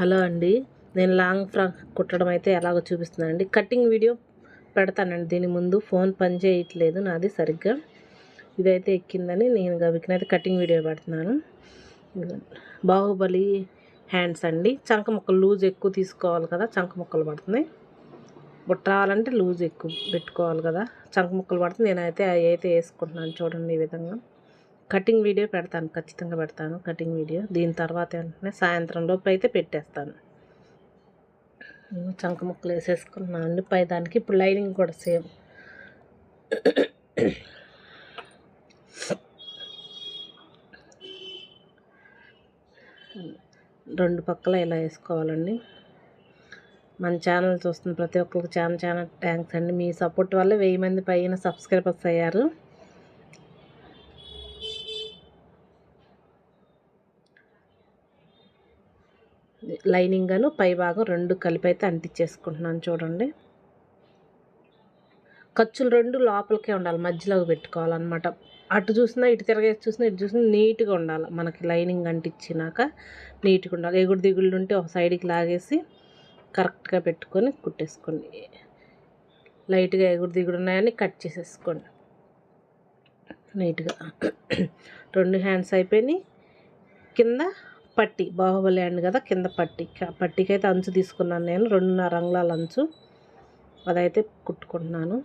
Hello అండి. నేను long frock కుట్టడం అయితే ఎలాగో చూపిస్తున్నానండి. కటింగ్ వీడియో పెడతానండి. దీని ముందు ఫోన్ పని చేయట్లేదు నాది సరిగ్గా. ఇదైతే ఎక్కిందని నేను గబికినైతే కటింగ్ వీడియో పెడుతున్నాను. బాహుబలి హ్యాండ్స్ అండి. చంక ముక్కలు లూజ్ ఎక్కువ తీసుకోవాలి కదా చంక ముక్కలు పడుతుంది బుట్ట రావాలంటే లూజ్ ఎక్కువ పెట్టుకోవాలి కదా చంక ముక్కలు పడుతుంది నేనైతే అవి అయితే వేసుకుంటున్నాను చూడండి ఈ విధంగా. కటింగ్ వీడియో పెడతాను ఖచ్చితంగా పెడతాను కటింగ్ వీడియో. దీని తర్వాత వెంటనే సాయంత్రం లోపు అయితే పెట్టేస్తాను. చంక ముక్కలు వేసేసుకున్నాను పై దానికి. ఇప్పుడు లైనింగ్ కూడా సేమ్. రెండు పక్కల ఇలా వేసుకోవాలండి. మన ఛానల్ చూస్తున్న ప్రతి ఒక్కరికి చాలా చాలా థ్యాంక్స్ అండి. మీ సపోర్ట్ వల్ల వెయ్యి మంది పైన సబ్స్క్రైబర్స్ అయ్యారు. లైనింగ్గాను పైభాగం పై భాగం రెండు కలిపి అయితే అంటించేసుకుంటున్నాను చూడండి. ఖర్చులు రెండు లోపలికే ఉండాలి మధ్యలోకి పెట్టుకోవాలన్నమాట. అటు చూసినా ఇటు తిరగేసి చూసినా ఇటు చూసినా నీట్గా ఉండాలి. మనకి లైనింగ్ అంటించినాక నీట్గా ఉండాలి. ఎగుడు దిగుళ్ళు ఉంటే ఒక సైడ్కి లాగేసి కరెక్ట్గా పెట్టుకొని కుట్టేసుకోండి. లైట్గా ఎగుడు దిగుడు ఉన్నాయని కట్ చేసేసుకోండి. నీట్గా. రెండు హ్యాండ్స్ అయిపోయినాయి. కింద పట్టి బాహుబలి అండ్ కదా కింద పట్టి. క- అయితే అంచు తీసుకున్నాను నేను రెండున్నర అంగుళాల అంచు. అదైతే కుట్టుకుంటున్నాను.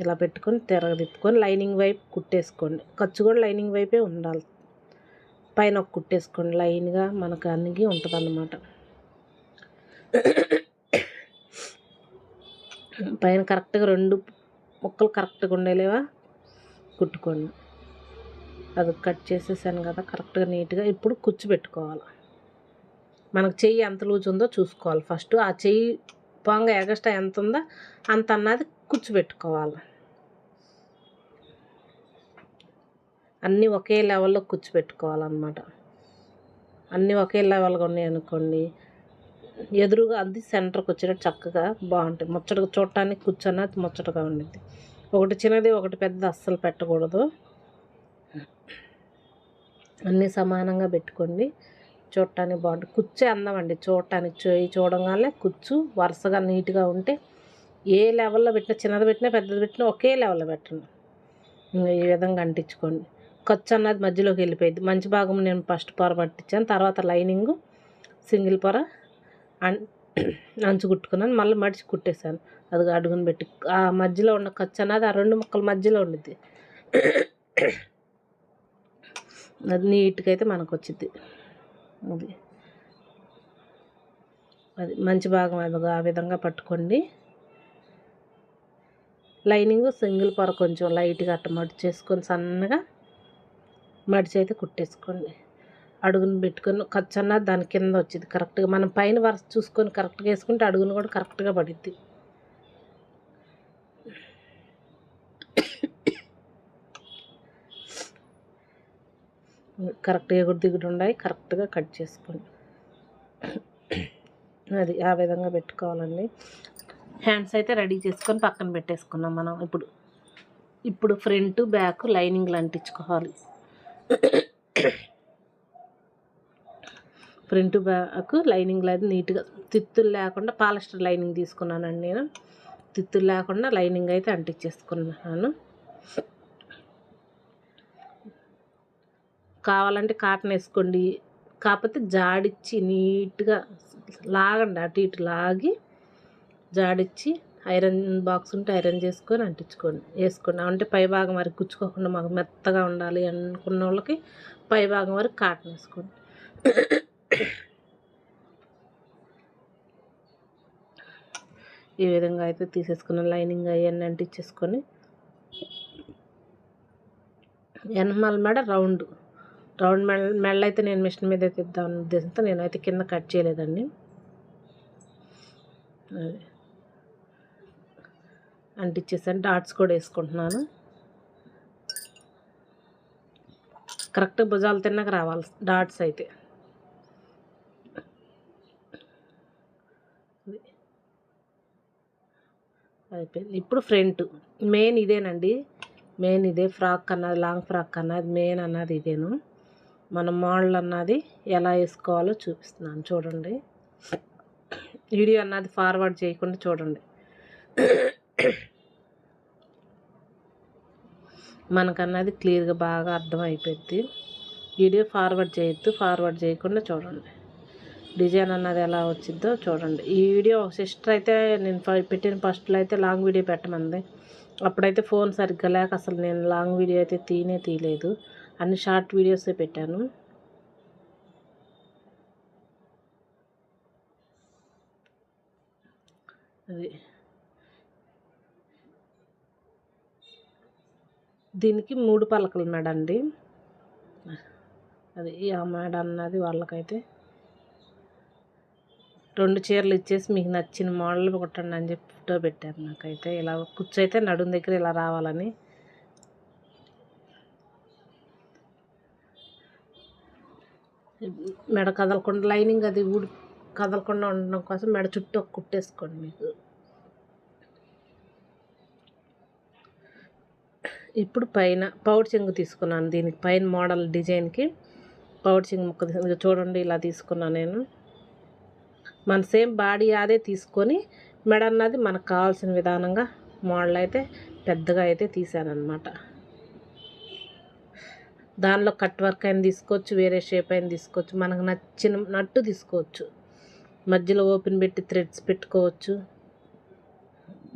ఇలా పెట్టుకొని తిరగ తిప్పుకొని లైనింగ్ వైపు కుట్టేసుకోండి. ఖర్చు కూడా లైనింగ్ వైపే ఉండాలి. పైన ఒక కుట్టేసుకోండి. లైన్గా మనకు అన్నిగి ఉంటుంది అన్నమాట పైన కరెక్ట్గా రెండు ముక్కలు కరెక్ట్గా ఉండేలేవా కుట్టుకోండి. అది కట్ చేసేసాను కదా కరెక్ట్గా నీట్గా ఇప్పుడు కుచ్చు పెట్టుకోవాలి మనకు చెయ్యి ఎంత లూజ్ ఉందో చూసుకోవాలి ఫస్ట్. ఆ చెయ్యి పొంగ ఎగస్ట్రా ఎంత ఉందో అంత అన్నది కుచ్చు పెట్టుకోవాలి అన్నీ ఒకే లెవెల్లో కూర్చు పెట్టుకోవాలన్నమాట అన్నీ ఒకే లెవెల్గా ఉన్నాయి అనుకోండి ఎదురుగా అది సెంటర్కి వచ్చేటట్టు చక్కగా బాగుంటుంది. ముచ్చటగా చూడటానికి కూర్చొని ముచ్చటగా ఉండిద్ది. ఒకటి చిన్నది ఒకటి పెద్ద అస్సలు పెట్టకూడదు. అన్నీ సమానంగా పెట్టుకోండి. చూడటానికి బాగుంటుంది. కుచ్చే అందం అండి. చూడటానికి చేయి చూడగానే కుచ్చు వరుసగా నీట్గా ఉంటే ఏ లెవెల్లో పెట్టినా చిన్నది పెట్టినా పెద్దది పెట్టినా ఒకే లెవెల్లో పెట్టండి. ఇంకా ఈ విధంగా అంటించుకోండి. ఖర్చు అన్నది మధ్యలోకి వెళ్ళిపోయింది. మంచి భాగం నేను ఫస్ట్ పొర పట్టించాను. తర్వాత లైనింగ్ సింగిల్ పొర అన్ అంచు కుట్టుకున్నాను. మళ్ళీ మడిచి కుట్టేశాను. అది అడుగును పెట్టి. ఆ మధ్యలో ఉన్న ఖర్చు అన్నది ఆ రెండు ముక్కల మధ్యలో ఉండిద్ది. అది నీట్గా అయితే మనకు వచ్చింది అది. అది మంచి భాగం అది ఆ విధంగా పట్టుకోండి. లైనింగ్ సింగిల్ పొర కొంచెం లైట్గా అట్ట మడి చేసుకొని సన్నగా మడిచి అయితే కుట్టేసుకోండి. అడుగును పెట్టుకొని ఖర్చు అన్నది దాని కింద వచ్చింది కరెక్ట్గా. మనం పైన వరుస చూసుకొని కరెక్ట్గా వేసుకుంటే అడుగును కూడా కరెక్ట్గా పడిద్ది. కరెక్ట్గా ఎగుడు దిగుడు ఉన్నాయి కరెక్ట్గా కట్ చేసుకోండి. అది ఆ విధంగా పెట్టుకోవాలండి. హ్యాండ్స్ అయితే రెడీ చేసుకొని పక్కన పెట్టేసుకున్నాం మనం. ఇప్పుడు ఇప్పుడు ఫ్రంట్ బ్యాక్ లైనింగ్లు అంటించుకోవాలి. ఫ్రంట్ బ్యాక్ లైనింగ్లు అయితే నీట్గా తిత్తులు లేకుండా పాలిస్టర్ లైనింగ్ తీసుకున్నానండి నేను. తిత్తులు లేకుండా లైనింగ్ అయితే అంటించేసుకున్నాను. కావాలంటే కాటన్ వేసుకోండి. కాకపోతే జాడిచ్చి నీట్గా లాగండి అటు ఇటు లాగి జాడిచ్చి ఐరన్ బాక్స్ ఉంటే ఐరన్ చేసుకొని అంటించుకోండి. వేసుకోండి. అంటే పై భాగం వరకు గుచ్చుకోకుండా మాకు మెత్తగా ఉండాలి అనుకున్న వాళ్ళకి పై భాగం వరకు కాటన్ వేసుకోండి. ఈ విధంగా అయితే తీసేసుకున్న లైనింగ్ అవన్నీ అంటించేసుకొని ఎనమల మెడ రౌండ్ రౌండ్ మెడ మెడలు అయితే నేను మిషన్ మీద అయితే ఉద్దేశంతో నేనైతే కింద కట్ చేయలేదండి. అది. అంటించేసాను డాట్స్ కూడా వేసుకుంటున్నాను. కరెక్ట్ భుజాలు తిన్నాక రావాలి డాట్స్ అయితే. అది. అయిపోయింది. ఇప్పుడు ఫ్రంట్ మెయిన్ ఇదేనండి. మెయిన్ ఇదే ఫ్రాక్ అన్నది లాంగ్ ఫ్రాక్ అన్నది మెయిన్ అన్నది ఇదేను. మన మోడల్ అన్నది ఎలా వేసుకోవాలో చూపిస్తున్నాను. చూడండి. వీడియో అన్నది ఫార్వర్డ్ చేయకుండా చూడండి. మనకన్నది క్లియర్గా బాగా అర్థమైపోద్ది. వీడియో ఫార్వర్డ్ చేయొద్దు ఫార్వర్డ్ చేయకుండా చూడండి. డిజైన్ అన్నది ఎలా వచ్చిందో చూడండి. ఈ వీడియో సిస్టర్ అయితే నేను పెట్టిన ఫస్ట్లో అయితే లాంగ్ వీడియో పెట్టమంది. అప్పుడైతే ఫోన్ సరిగ్గా లేక అసలు నేను లాంగ్ వీడియో అయితే తీనే తీయలేదు. అన్ని షార్ట్ వీడియోసే పెట్టాను. అది. దీనికి మూడు పలకలు మేడ అండి అది ఈ ఆ మేడ అన్నది వాళ్ళకైతే. రెండు చీరలు ఇచ్చేసి మీకు నచ్చిన మోడల్ కొట్టండి అని చెప్పి ఫోటో పెట్టారు నాకైతే. ఇలా కూర్చోయితే నడుం దగ్గర ఇలా రావాలని. మెడ కదలకుండా లైనింగ్ అది ఊడి కదలకుండా ఉండడం కోసం మెడ చుట్టూ ఒక కుట్టేసుకోండి మీకు. ఇప్పుడు పైన పౌడ్ చెంగు తీసుకున్నాను. దీనికి పైన మోడల్ డిజైన్కి పౌడ్ చెంగు ముక్క చూడండి ఇలా తీసుకున్నాను నేను. మన సేమ్ బాడీ అదే తీసుకొని మెడ అన్నది మనకు కావాల్సిన విధానంగా మోడల్ అయితే పెద్దగా అయితే తీసాను అనమాట దానిలో కట్ వర్క్ అయిన తీసుకోవచ్చు వేరే షేప్ అయిన తీసుకోవచ్చు మనకు నచ్చిన నట్టు తీసుకోవచ్చు. మధ్యలో ఓపెన్ పెట్టి థ్రెడ్స్ పెట్టుకోవచ్చు.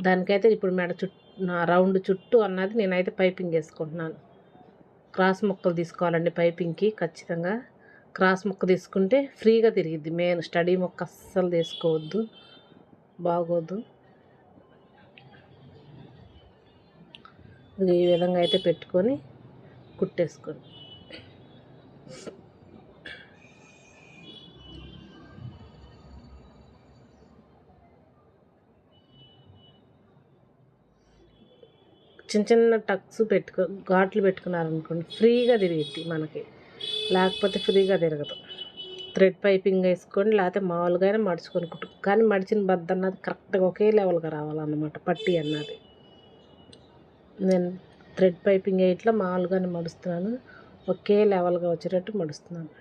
దానికైతే ఇప్పుడు మెడ చుట్టూ రౌండ్ చుట్టూ అన్నది నేనైతే పైపింగ్ వేసుకుంటున్నాను. క్రాస్ ముక్కలు తీసుకోవాలండి పైపింగ్కి ఖచ్చితంగా. క్రాస్ ముక్క తీసుకుంటే ఫ్రీగా తిరిగిద్ది మెయిన్ స్టడీ ముక్క అస్సలు తీసుకోవద్దు బాగోదు. ఈ విధంగా అయితే పెట్టుకొని కుట్టేసుకోండి. చిన్న చిన్న టక్స్ పెట్టుకో ఘాట్లు పెట్టుకున్నారనుకోండి ఫ్రీగా తిరిగిద్ది మనకి. లేకపోతే ఫ్రీగా తిరగదు. థ్రెడ్ పైపింగ్ వేసుకొని లేకపోతే మామూలుగా అయినా మడుచుకొని కుట్టు. కానీ మడిచిన బద్ద అన్నది కరెక్ట్గా ఒకే లెవెల్గా రావాలన్నమాట పట్టి అన్నది. నేను థ్రెడ్ పైపింగ్ ఇట్లా మామూలుగానే మడుస్తున్నాను ఒకే లెవెల్గా వచ్చేటట్టు మడుస్తున్నాను.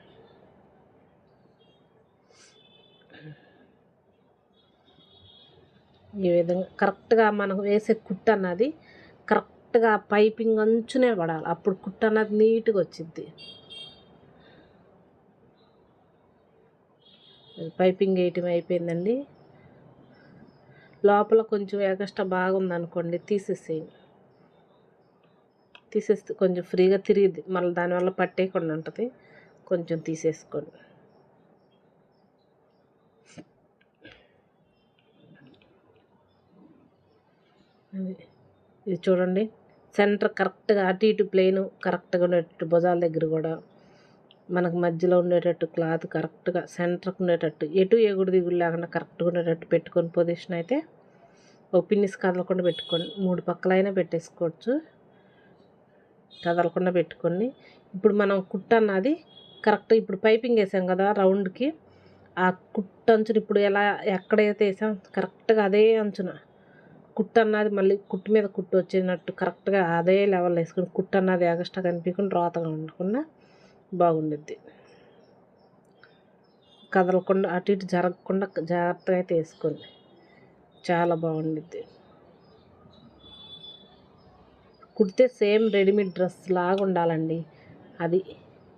ఈ విధంగా కరెక్ట్గా మనం వేసే కుట్టు అన్నది కరెక్ట్గా పైపింగ్ అంచునే పడాలి. అప్పుడు కుట్ట అన్నది నీట్గా వచ్చింది పైపింగ్ వేయటం అయిపోయిందండి. లోపల కొంచెం ఎగస్ట్రా బాగుందనుకోండి తీసేసేయండి. తీసేస్తే కొంచెం ఫ్రీగా తిరిగిద్ది. మళ్ళీ దానివల్ల పట్టేయకుండా ఉంటుంది. కొంచెం తీసేసుకోండి. ఇది చూడండి. సెంటర్ కరెక్ట్గా అటు ఇటు ప్లేను కరెక్ట్గా ఉండేటట్టు భుజాల దగ్గర కూడా. మనకు మధ్యలో ఉండేటట్టు క్లాత్ కరెక్ట్గా సెంటర్కి ఉండేటట్టు ఎటు ఎగుడు దిగుడు లేకుండా కరెక్ట్గా ఉండేటట్టు పెట్టుకొని పొజిషన్ అయితే ఒక పిన్నిస్ కదలకుండా పెట్టుకోండి మూడు పక్కలైనా పెట్టేసుకోవచ్చు. కదలకుండా పెట్టుకొని. ఇప్పుడు మనం కుట్ట అన్నది కరెక్ట్ ఇప్పుడు పైపింగ్ వేసాం కదా రౌండ్కి. ఆ కుట్ట అంచున ఇప్పుడు ఎలా ఎక్కడైతే వేసాం కరెక్ట్గా అదే అంచున కుట్టు అన్నది మళ్ళీ కుట్టు మీద కుట్టు వచ్చినట్టు కరెక్ట్గా అదే లెవెల్ వేసుకుని కుట్టు అన్నది ఎగస్ట్రా కనిపించకుండా రోతగా ఉండకుండా బాగుండుద్ది. కదలకుండా అటు ఇటు జరగకుండా జాగ్రత్తగా అయితే వేసుకోండి. చాలా బాగుండుద్ది. కుడితే సేమ్ రెడీమేడ్ డ్రెస్ లాగా ఉండాలండి. అది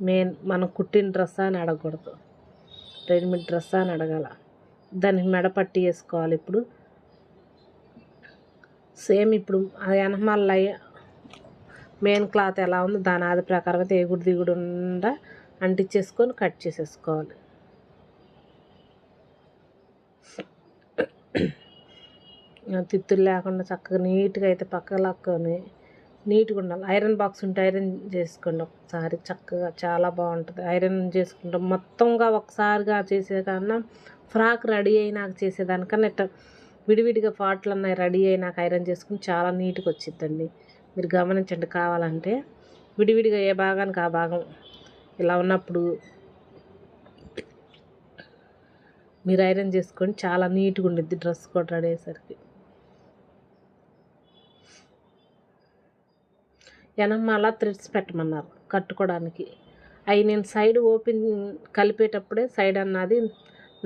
మెయిన్ మనం కుట్టిన డ్రెస్ అని అడగకూడదు. రెడీమేడ్ డ్రెస్ అని అడగాల. దానికి మెడ పట్టి వేసుకోవాలి ఇప్పుడు. సేమ్ ఇప్పుడు ఆ వెనకమాల మెయిన్ క్లాత్ ఎలా ఉందో దాని ఆది ప్రకారం అయితే ఎగుడు దిగుడు ఉండ అంటించేసుకొని కట్ చేసేసుకోవాలి. తిత్తులు లేకుండా చక్కగా నీట్గా అయితే పక్క లాక్కొని నీట్గా ఉండాలి. ఐరన్ బాక్స్ ఉంటే ఐరన్ చేసుకోండి ఒకసారి. చక్కగా చాలా బాగుంటుంది. ఐరన్ చేసుకుంటాం మొత్తంగా ఒకసారిగా చేసే కన్నా ఫ్రాక్ రెడీ అయినాక చేసేదానికన్నా ఇట్లా విడివిడిగా పాటలు అన్నాయి రెడీ అయినాక ఐరన్ చేసుకుని చాలా నీట్గా వచ్చిద్దండి మీరు గమనించండి కావాలంటే. విడివిడిగా ఏ భాగానికి ఆ భాగం ఇలా ఉన్నప్పుడు మీరు ఐరన్ చేసుకొని చాలా నీట్గా ఉండిద్ది డ్రెస్ కూడా రెడీ అయ్యేసరికి. థ్రెడ్స్ పెట్టమన్నారు కట్టుకోవడానికి అవి నేను సైడ్ ఓపెన్ కలిపేటప్పుడే సైడ్ అన్నది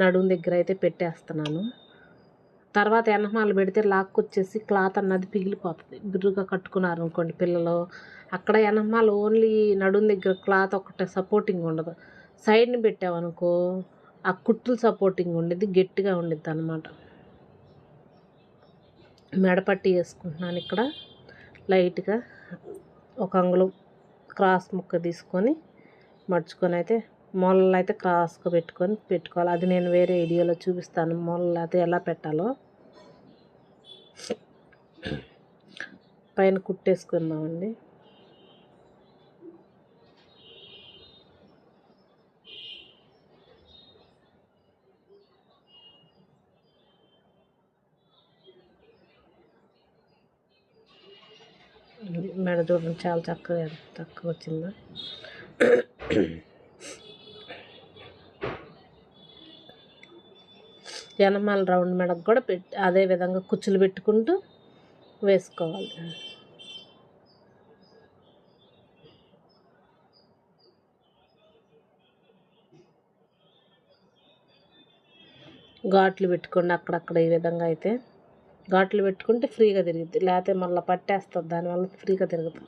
నడుము దగ్గర అయితే పెట్టేస్తున్నాను. తర్వాత ఎనహమాలు పెడితే లాక్కొచ్చేసి క్లాత్ అన్నది పిగిలిపోతుంది బిర్రుగా కట్టుకున్నారు అనుకోండి పిల్లలు. అక్కడ ఎనమాలు ఓన్లీ నడుం దగ్గర క్లాత్ ఒకటే సపోర్టింగ్ ఉండదు. సైడ్ని పెట్టామనుకో ఆ కుట్లు సపోర్టింగ్ ఉండేది గట్టిగా ఉండిద్ది అనమాట మెడపట్టి వేసుకుంటున్నాను ఇక్కడ. లైట్గా ఒక అంగుళం క్రాస్ ముక్క తీసుకొని మడుచుకొని అయితే మొలలు అయితే క్రాస్గా పెట్టుకొని పెట్టుకోవాలి. అది నేను వేరే వీడియోలో చూపిస్తాను. మొలలు అయితే ఎలా పెట్టాలో. పైన కుట్టేసుకుందామండి. మెడ చూడండి చాలా చక్కగా తక్కువ వచ్చిందా. ఎనమాల రౌండ్ మెడకు కూడా పెట్టి అదే విధంగా కుచ్చులు పెట్టుకుంటూ వేసుకోవాలి. ఘాట్లు పెట్టుకోండి అక్కడక్కడ ఈ విధంగా అయితే. ఘాట్లు పెట్టుకుంటే ఫ్రీగా తిరుగుద్ది. లేకపోతే మళ్ళీ పట్టేస్తుంది. దానివల్ల ఫ్రీగా తిరగదు.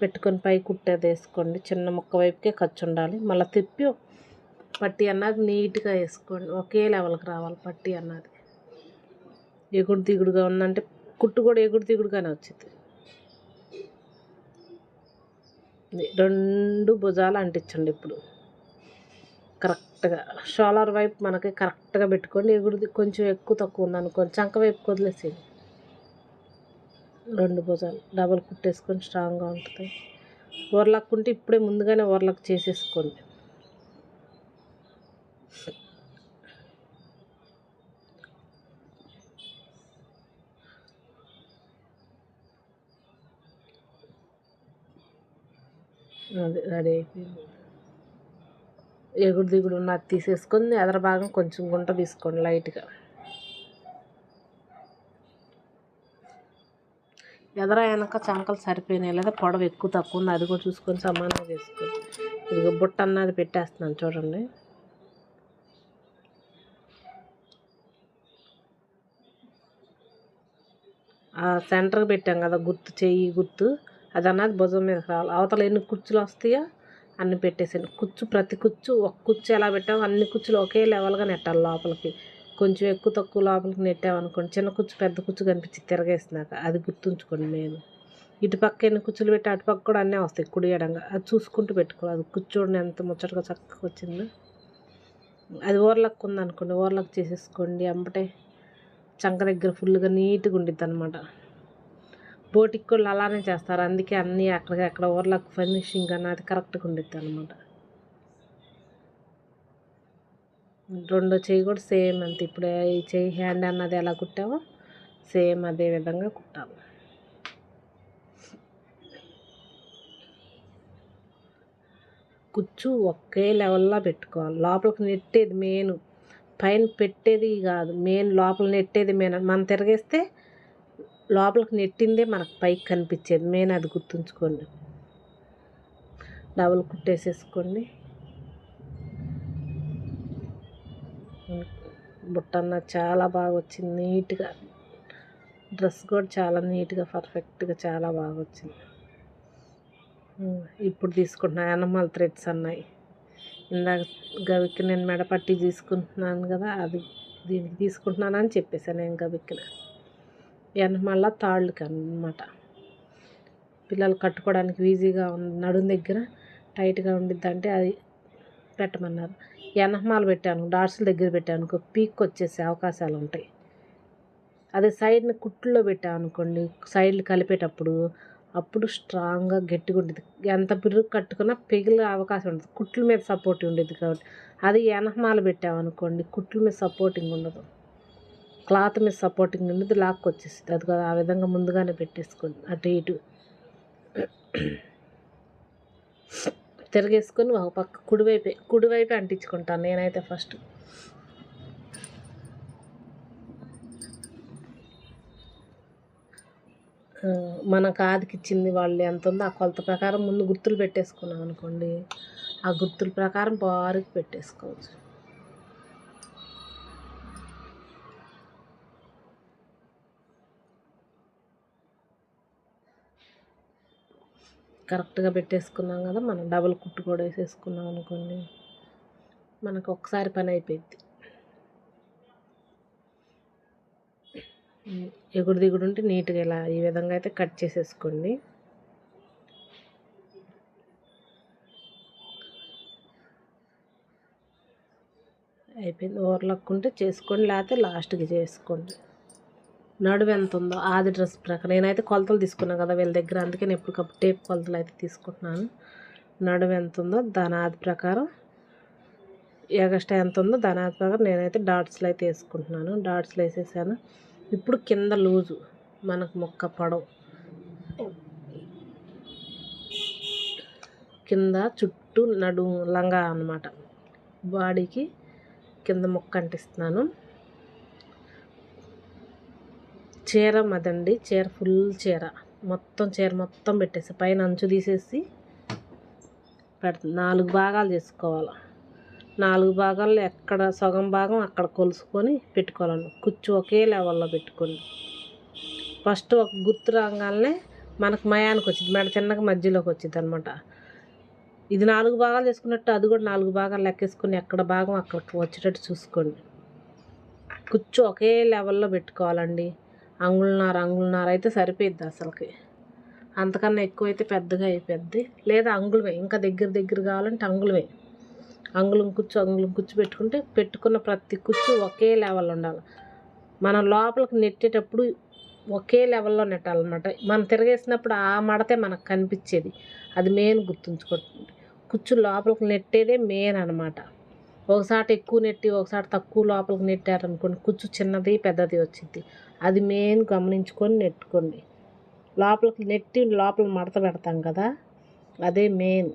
పెట్టుకొని పై కుట్టేది వేసుకోండి. చిన్న ముక్క వైపుకే ఖర్చు ఉండాలి. మళ్ళీ తిప్పి పట్టి అన్నది నీట్గా వేసుకోండి. ఒకే లెవెల్కి రావాలి పట్టి అన్నది. ఎగుడు దిగుడుగా ఉందంటే కుట్టు కూడా ఎగుడు దిగుడుగానే వచ్చింది రెండు భుజాలు అంటించండి ఇప్పుడు. కరెక్ట్గా షోలర్ వైపు మనకి కరెక్ట్గా పెట్టుకోండి. ఎగుడు కొంచెం ఎక్కువ తక్కువ ఉందనుకోండి. చంక వైపు వదిలేసేయండి. రెండు భుజాలు డబల్ కుట్టేసుకొని స్ట్రాంగ్గా ఉంటుంది. ఓవర్లాక్ ఉంటే ఇప్పుడే ముందుగానే ఓవర్లాక్ చేసేసుకోండి. అది రెడీ అయిపోయింది. ఎగుడు దిగుడు ఉన్నది తీసేసుకొని ఎదర భాగం కొంచెం గుంట తీసుకోండి లైట్గా. ఎదర వెనక చంకలు సరిపోయినాయి లేదా పొడవ ఎక్కువ తక్కువ ఉంది అది కూడా చూసుకొని సమానంగా చేసుకోండి. ఇదిగో బుట్ట అన్నది పెట్టేస్తున్నాను చూడండి. ఆ సెంటర్కి పెట్టాం కదా గుర్తు చెయ్యి గుర్తు అది అన్నది భుజం మీద రావాలి. అవతల ఎన్ని కుర్చీలు వస్తాయో అన్ని పెట్టేసాను కుచ్చు ప్రతి కుచ్చు ఒక కుచ్చు ఎలా పెట్టామో అన్ని కుచ్చులు ఒకే లెవెల్గా నెట్టాలి లోపలికి. కొంచెం ఎక్కువ తక్కువ లోపలికి నెట్టామనుకోండి చిన్న కుచ్చు పెద్ద కుచ్చు కనిపించి తిరగేసినాక అది గుర్తుంచుకోండి నేను ఇటుపక్క ఎన్ని కుచ్చులు పెట్టి అటుపక్క కూడా అన్నీ వస్తాయి కుడి ఎడంగా అది చూసుకుంటూ పెట్టుకోవాలి అది కూర్చోండి ఎంత ముచ్చటగా చక్కగా వచ్చిందో. అది ఓవర్లక్ ఉందనుకోండి ఓర్లకు చేసేసుకోండి. అంబటే చంక దగ్గర ఫుల్గా నీట్గా ఉండిద్ది అనమాట బోటికి కూడా అలానే చేస్తారు. అందుకే అన్నీ అక్కడికి అక్కడ ఓవర్లక్ ఫినిషింగ్ అన్నది కరెక్ట్గా ఉండిద్ది అనమాట రెండో చెయ్యి కూడా సేమ్ అంత. ఇప్పుడు ఈ చెయ్యి హ్యాండ్ అన్నది ఎలా కుట్టావో సేమ్ అదే విధంగా కుట్టాలి. కుచ్చు ఒకే లెవెల్లో పెట్టుకోవాలి. లోపలికి నెట్టేది మెయిన్. పైన పెట్టేది కాదు. మెయిన్ లోపల నెట్టేది మెయిన్. మనం తిరగేస్తే లోపలికి నెట్టిందే మనకు పైకి కనిపించేది. మెయిన్ అది గుర్తుంచుకోండి. డబుల్ కుట్టేసేసుకోండి. బుట్టన్న చాలా బాగా వచ్చింది నీట్గా డ్రెస్ కూడా చాలా నీట్గా పర్ఫెక్ట్గా చాలా బాగా వచ్చింది ఇప్పుడు తీసుకుంటున్నా. యానమల్ థ్రెడ్స్ అన్నాయి. ఇందాక గవికి నేను మెడపట్టి తీసుకుంటున్నాను కదా అది దీనికి తీసుకుంటున్నానని చెప్పేసాను నేను గవిక్కిన. వెనమల్ల తాళ్ళకి అనమాట పిల్లలు కట్టుకోవడానికి ఈజీగా నడుం దగ్గర టైట్గా ఉండిద్ది అంటే అది పెట్టమన్నారు. వెనకమాల పెట్టాను డాట్స్ల దగ్గర పెట్టాను పీక్ వచ్చేసే అవకాశాలు ఉంటాయి. అదే సైడ్ని కుట్టులో పెట్టాను అనుకోండి సైడ్లు కలిపేటప్పుడు అప్పుడు స్ట్రాంగ్గా గట్టిగా ఉంటుంది ఎంత బిర్రు కట్టుకున్నా పెగిలే అవకాశం ఉండదు. కుట్ల మీద సపోర్ట్ ఉండేది కాబట్టి. అది వెనకమాల పెట్టామనుకోండి కుట్ల మీద సపోర్టింగ్ ఉండదు. క్లాత్ మీద సపోర్టింగ్ ఉన్నది లాక్ వచ్చేస్తుంది అది కదా ఆ విధంగా ముందుగానే పెట్టేసుకోండి. అటు ఇటు. తిరగేసుకొని ఒక పక్క కుడివైపే కుడివైపే అంటించుకుంటాను నేనైతే ఫస్ట్ మన కాదికిచ్చింది వాళ్ళు ఎంత ఉందో ఆ కొలత ప్రకారం ముందు గుర్తులు పెట్టేసుకున్నాం అనుకోండి ఆ గుర్తుల ప్రకారం బారుకి పెట్టేసుకోవచ్చు. కరెక్ట్గా పెట్టేసుకున్నాం కదా మనం డబుల్ కుట్టు కూడా వేసేసుకున్నాం అనుకోండి మనకు ఒకసారి పని అయిపోయింది ఎగుడు దిగుడు ఉంటే నీట్గా ఇలా ఈ విధంగా అయితే కట్ చేసేసుకోండి. అయిపోయింది. ఓవర్లక్ ఉంటే చేసుకోండి లేకపోతే లాస్ట్కి చేసుకోండి. నడువు ఎంత ఉందో ఆది డ్రెస్ ప్రకారం. నేనైతే కొలతలు తీసుకున్నాను కదా వీళ్ళ దగ్గర అందుకే నేను ఎప్పటికప్పుడు టేప్ కొలతలు అయితే తీసుకుంటున్నాను. నడువు ఎంత ఉందో దాని ఆది ప్రకారం. ఎగస్ట్రా ఎంత ఉందో దాని ఆది ప్రకారం నేనైతే డాట్స్లు అయితే వేసుకుంటున్నాను. డాట్స్లు వేసేసాను. ఇప్పుడు కింద లూజు మనకు మొక్క పొడవు. కింద చుట్టూ నడు లంగా అన్నమాట. బాడీకి కింద మొక్క అంటిస్తున్నాను. చీర మదండి. చీర ఫుల్ చీర. మొత్తం చీర మొత్తం పెట్టేసి పైన అంచు తీసేసి పెడుతుంది నాలుగు భాగాలు చేసుకోవాలి. నాలుగు భాగాల్లో ఎక్కడ సగం భాగం అక్కడ కొలుసుకొని పెట్టుకోవాలను. కుచ్చు ఒకే లెవెల్లో పెట్టుకోండి. ఫస్ట్ ఒక గుర్తు రాగానే మనకు మయానికి వచ్చింది. మెడ చిన్నగా మధ్యలోకి వచ్చింది అనమాట ఇది నాలుగు భాగాలు చేసుకున్నట్టు అది కూడా నాలుగు భాగాలు లెక్కేసుకొని ఎక్కడ భాగం అక్కడికి వచ్చేటట్టు చూసుకోండి. కుచ్చు ఒకే లెవెల్లో పెట్టుకోవాలండి. అంగుళన్నర అంగుళన్నర అయితే సరిపోయిద్ది అసలుకి. అంతకన్నా ఎక్కువ అయితే పెద్దగా అయిపోద్ది లేదా అంగుళమే ఇంకా దగ్గర దగ్గర కావాలంటే అంగుళమే. అంగుళం కుచ్చు అంగుళం కుచ్చు పెట్టుకుంటే పెట్టుకున్న ప్రతి కుచ్చు ఒకే లెవెల్ ఉండాలి. మనం లోపలికి నెట్టేటప్పుడు ఒకే లెవెల్లో నెట్టాలన్నమాట. మనం తిరగేసినప్పుడు ఆ మడతే మనకు కనిపించేది. అది మెయిన్ గుర్తుంచుకోండి. కుచ్చు లోపలికి నెట్టేదే మెయిన్ అనమాట ఒకసారి ఎక్కువ నెట్టి ఒకసారి తక్కువ లోపలికి నెట్టారనుకోండి కుచ్చు చిన్నది పెద్దది వచ్చింది అది మెయిన్ గమనించుకొని నెట్టుకోండి. లోపలికి నెట్టి లోపల మడత పెడతాం కదా అదే మెయిన్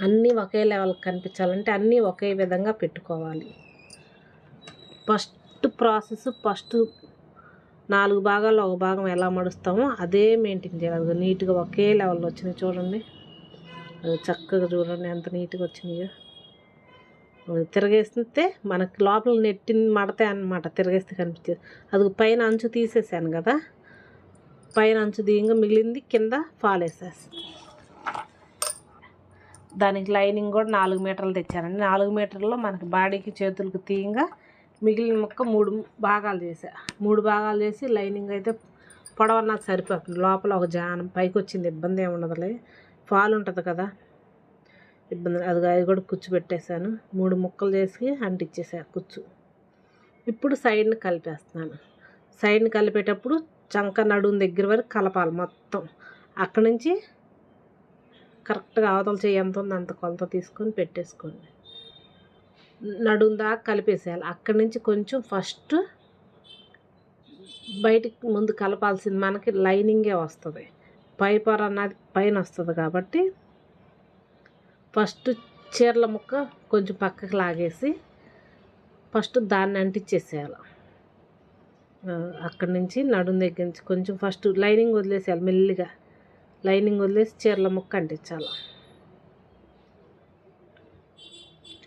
అన్నీ ఒకే లెవెల్కి కనిపించాలంటే అన్నీ ఒకే విధంగా పెట్టుకోవాలి. ఫస్ట్ ప్రాసెస్ ఫస్ట్ నాలుగు భాగాల్లో ఒక భాగం ఎలా మడుస్తామో అదే మెయింటైన్ చేయాలి. నీట్గా ఒకే లెవెల్లో వచ్చినాయి చూడండి. అది చక్కగా చూడండి ఎంత నీట్గా వచ్చినాయో. తిరగేస్తే మనకి లోపల నెట్టిన మడతాయి అనమాట తిరగేస్తే కనిపించేది. అది పైన అంచు తీసేసాను కదా. పైన అంచు తీయంగా మిగిలింది కింద ఫాల్ వేసేస్తాను దానికి లైనింగ్ కూడా నాలుగు మీటర్లు తెచ్చానండి. నాలుగు మీటర్లో మనకి బాడీకి చేతులకు తీయంగా మిగిలిన మొక్క మూడు భాగాలు చేసా. మూడు భాగాలు చేసి లైనింగ్ అయితే పొడవన్నా సరిపోతుంది. లోపల ఒక జానం పైకి వచ్చింది ఇబ్బంది ఏమి ఉండదులే. ఫాల్ ఉంటుంది కదా. ఇబ్బంది అది అది కూడా కుచ్చు పెట్టేశాను. మూడు ముక్కలు చేసి అంటిచ్చేసాను కుచ్చు ఇప్పుడు సైడ్ని కలిపేస్తున్నాను. సైడ్ని కలిపేటప్పుడు చంక నడుము దగ్గర వరకు కలపాలి మొత్తం. అక్కడి నుంచి కరెక్ట్గా అవతల చేయి ఎంత ఉందో అంత కొలత తీసుకొని పెట్టేసుకోండి. నడుము దాకా కలిపేసేయాలి. అక్కడి నుంచి కొంచెం ఫస్ట్ బయటికి ముందు కలపాల్సింది మనకి లైనింగే వస్తుంది. పై పొర అన్నది పైన వస్తుంది కాబట్టి ఫస్ట్ చీరల ముక్క కొంచెం పక్కకు లాగేసి ఫస్ట్ దాన్ని అంటించేసేయాలి అక్కడి నుంచి నడుము దగ్గర నుంచి కొంచెం ఫస్ట్ లైనింగ్ వదిలేసేయాలి మెల్లిగా లైనింగ్ వదిలేసి చీరల ముక్క అంటించాలి.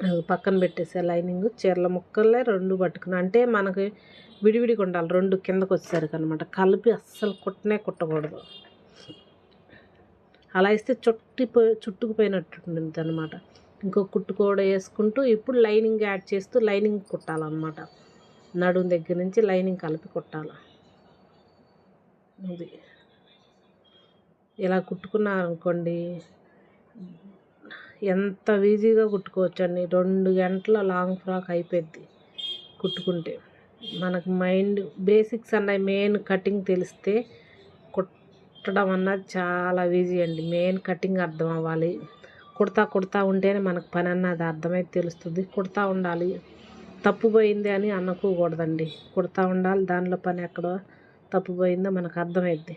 అది పక్కన పెట్టేసే లైనింగ్ చీరల ముక్కలే రెండు పట్టుకుని అంటే మనకి విడివిడిగా ఉండాలి రెండు కిందకు వచ్చేసరికి అనమాట కలిపి అస్సలు కుట్టనే కుట్టకూడదు. అలా ఇస్తే చుట్టిపోయి చుట్టుకుపోయినట్టుంటుంది అనమాట ఇంకో కుట్టు కూడా వేసుకుంటూ ఇప్పుడు లైనింగ్ యాడ్ చేస్తూ లైనింగ్ కుట్టాలన్నమాట. నడుము దగ్గర నుంచి లైనింగ్ కలిపి కుట్టాలి. అది ఇలా కుట్టుకున్నారనుకోండి ఎంత ఈజీగా కుట్టుకోవచ్చండి. రెండు గంటల లాంగ్ ఫ్రాక్ అయిపోద్ది కుట్టుకుంటే. మనకు మైండ్ బేసిక్స్ అన్న మెయిన్ కటింగ్ తెలిస్తే కుట్టడం అన్నది చాలా ఈజీ అండి. మెయిన్ కటింగ్ అర్థం అవ్వాలి. కుడతా కుడతా ఉంటేనే మనకు పని అన్నది అర్థమైతే తెలుస్తుంది. కుడతా ఉండాలి. తప్పు పోయింది అని అనుకోకూడదండి కుడతా ఉండాలి. దానిలో పని ఎక్కడో తప్పు పోయిందో మనకు అర్థమైద్ది.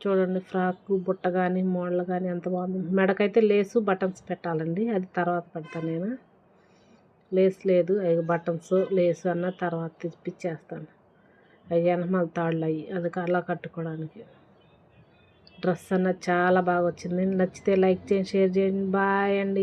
చూడండి ఫ్రాక్ బుట్ట కానీ మోడల్ కానీ ఎంత బాగుంది. మెడకైతే లేసు బటన్స్ పెట్టాలండి. అది తర్వాత పెడతాను నేను. లేస్ లేదు. అవి బటన్స్ లేసు అన్న తర్వాత తెప్పించేస్తాను అవి వెనమాల తాళ్ళు అవి అది అలా కట్టుకోవడానికి. డ్రెస్ అన్నది చాలా బాగా వచ్చింది. నచ్చితే లైక్ చేయండి షేర్ చేయండి. బాయ్ అండి.